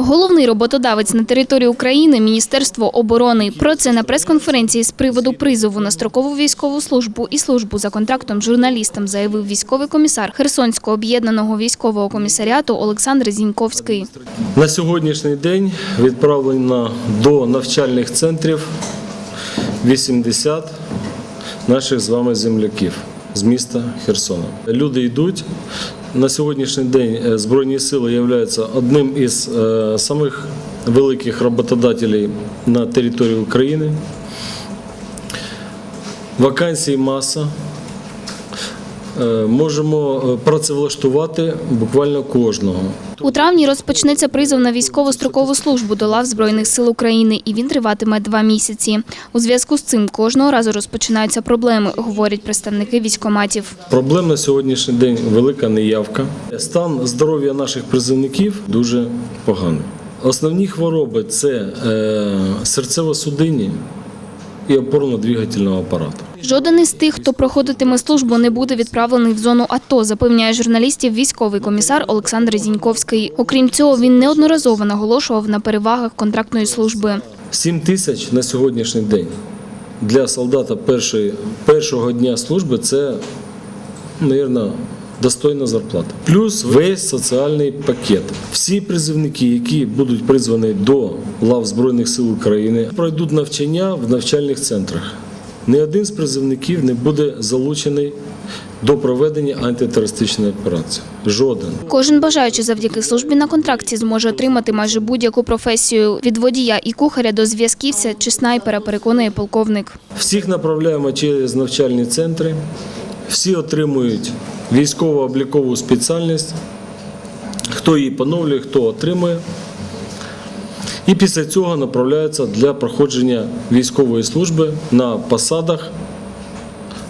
Головний роботодавець на території України Міністерство оборони. Про це на прес-конференції з приводу призову на строкову військову службу і службу за контрактом журналістам заявив військовий комісар Херсонського об'єднаного військового комісаріату Олександр Зіньковський. На сьогоднішній день відправлено до навчальних центрів 80 наших з вами земляків з міста Херсона. Люди йдуть. На сьогоднішній день е, Збройні сили являються одним із е, самих великих роботодателів на території України. Вакансій маса. Е, Можемо е, працевлаштувати буквально кожного. У травні розпочнеться призов на військову строкову службу до лав Збройних сил України, і він триватиме два місяці. У зв'язку з цим кожного разу розпочинаються проблеми, говорять представники військоматів. Проблем на сьогоднішній день велика неявка. Стан здоров'я наших призовників дуже поганий. Основні хвороби це е, серцево-судинні і опорно-двигательного апарату. Жоден із тих, хто проходитиме службу, не буде відправлений в зону АТО, запевняє журналістів військовий комісар Олександр Зіньковський. Окрім цього, він неодноразово наголошував на перевагах контрактної служби. 7 тисяч на сьогоднішній день для солдата першої, першого дня служби це, мабуть, достойна зарплата. Плюс весь соціальний пакет. Всі призивники, які будуть призвані до лав Збройних сил України, пройдуть навчання в навчальних центрах. Ні один з призивників не буде залучений до проведення антитерористичної операції. Жоден. Кожен бажаючий завдяки службі на контракті зможе отримати майже будь-яку професію від водія і кухаря до зв'язківця чи снайпера, переконує полковник. Всіх направляємо через навчальні центри. Всі отримують військово-облікову спеціальність. Хто її поновлює, хто отримує. І після цього направляються для проходження військової служби на посадах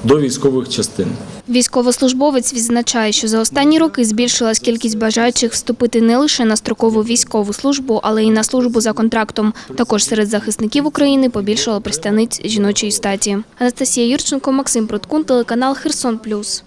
до військових частин. Військовослужбовець відзначає, що за останні роки збільшилась кількість бажаючих вступити не лише на строкову військову службу, але й на службу за контрактом. Також серед захисників України побільшало представниць жіночої статі. Анастасія Юрченко, Максим Проткун, телеканал Херсон Плюс.